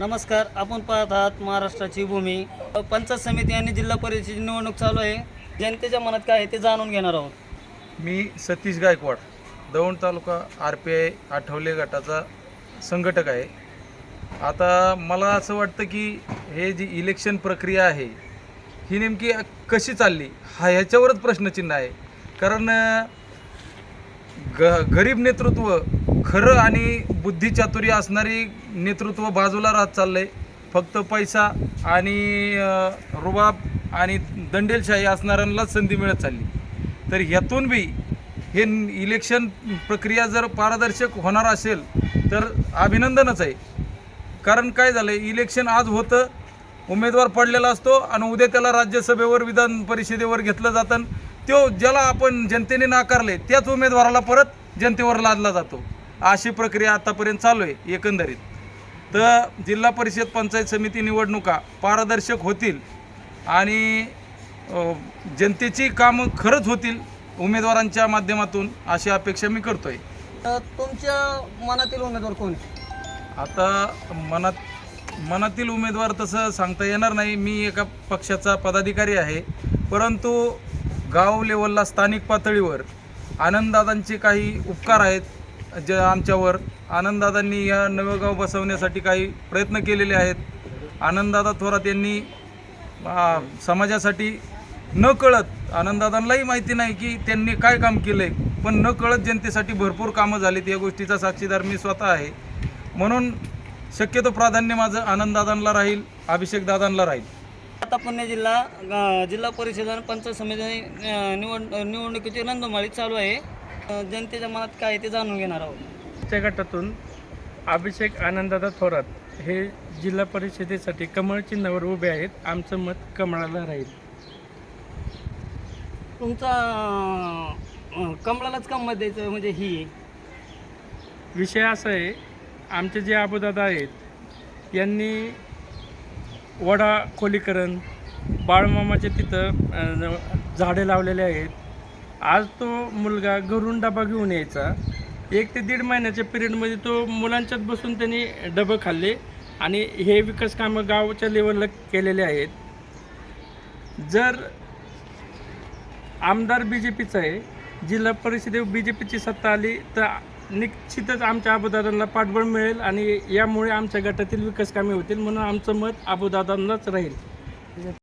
नमस्कार आपण पाहत आहात महाराष्ट्राची भूमी. पंचायत समिती आणि जिल्हा परिषदेची निवडणूक चालू आहे. जनतेच्या मनात काय आहे ते जाणून घेणार आहोत. मी सतीश गायकवाड दौंड तालुका आर पी आय आठवले गटाचा संघटक आहे. आता मला असं वाटतं की हे जी इलेक्शन प्रक्रिया आहे ही नेमकी कशी चालली हा ह्याच्यावरच प्रश्नचिन्ह आहे. कारण ग गरीब नेतृत्व खरं आणि बुद्धिचातुर्य असणारी नेतृत्व बाजूला राहत चाललंय. फक्त पैसा आणि रुबाब आणि दंडेलशाही असणाऱ्यांनाच संधी मिळत चालली. तर ह्यातून बी हे इलेक्शन प्रक्रिया जर पारदर्शक होणार असेल तर अभिनंदनच आहे. कारण काय झालं इलेक्शन आज होतं उमेदवार पडलेला असतो आणि उद्या त्याला राज्यसभेवर विधान परिषदेवर घेतलं जातं. तो ज्याला आपण जनतेने नाकारले त्याच उमेदवाराला परत जनतेवर लादला जातो. अशी प्रक्रिया आतापर्यंत चालू आहे एकंदरीत. तर जिल्हा परिषद पंचायत समिती निवडणुका पारदर्शक होतील आणि जनतेची कामं खरंच होतील उमेदवारांच्या माध्यमातून अशी अपेक्षा मी करतोय. तर तुमच्या मनातील उमेदवार कोण? आता मनात मनातील उमेदवार तसं सांगता येणार नाही. मी एका पक्षाचा पदाधिकारी आहे. परंतु गाव लेवलला स्थानिक पातळीवर आनंददादांचे काही उपकार आहेत जे आमच्यावर. आनंददादांनी या नवं गाव बसवण्यासाठी काही प्रयत्न केलेले आहेत. आनंददादा थोरात यांनी समाजासाठी न कळत आनंददादांनाही माहिती नाही की त्यांनी काय काम केलं आहे पण न कळत जनतेसाठी भरपूर कामं झालीत या गोष्टीचा साक्षीदार मी स्वतः आहे. म्हणून शक्यतो प्राधान्य माझं आनंददादांना राहील अभिषेक दादांना राहील. आता पुणे जिल्हा अ, जिल्हा परिषद आणि पंचायत समिती अ, निवड निवडणुकीची रणधुमाळी चालू आहे. अ, जनतेच्या मनात काय आहे ते जाणून घेणार आहोत. च्या गटातून अभिषेक आनंददादा थोरात हे जिल्हा परिषदेसाठी कमळ चिन्हावर उभे आहेत. आमचं मत कमळाला राहील. तुमचा अ, कमळालाच का मत द्यायचं म्हणजे ही. आहे. विषय असा आहे आमचे जे आबूदादा आहेत यांनी वडा खोलीकरण बाळमामाचे तिथं झाडे लावलेले आहेत. आज तो मुलगा घरून डबा घेऊन यायचा. एक ते दीड महिन्याच्या पिरियडमध्ये तो मुलांच्यात बसून त्यांनी डबं खाल्ले आणि हे विकास कामं गावच्या लेवलला केलेले आहेत. जर आमदार बी जे पीचा आहे जिल्हा परिषदेवर बी जे पीची सत्ता आली तर निश्चितच आमच्या अबुदादांना पाठबळ मिळेल आणि यामुळे आमच्या गटातील विकास कामे होतील म्हणून आमचं मत अबुदादांनाच राहील.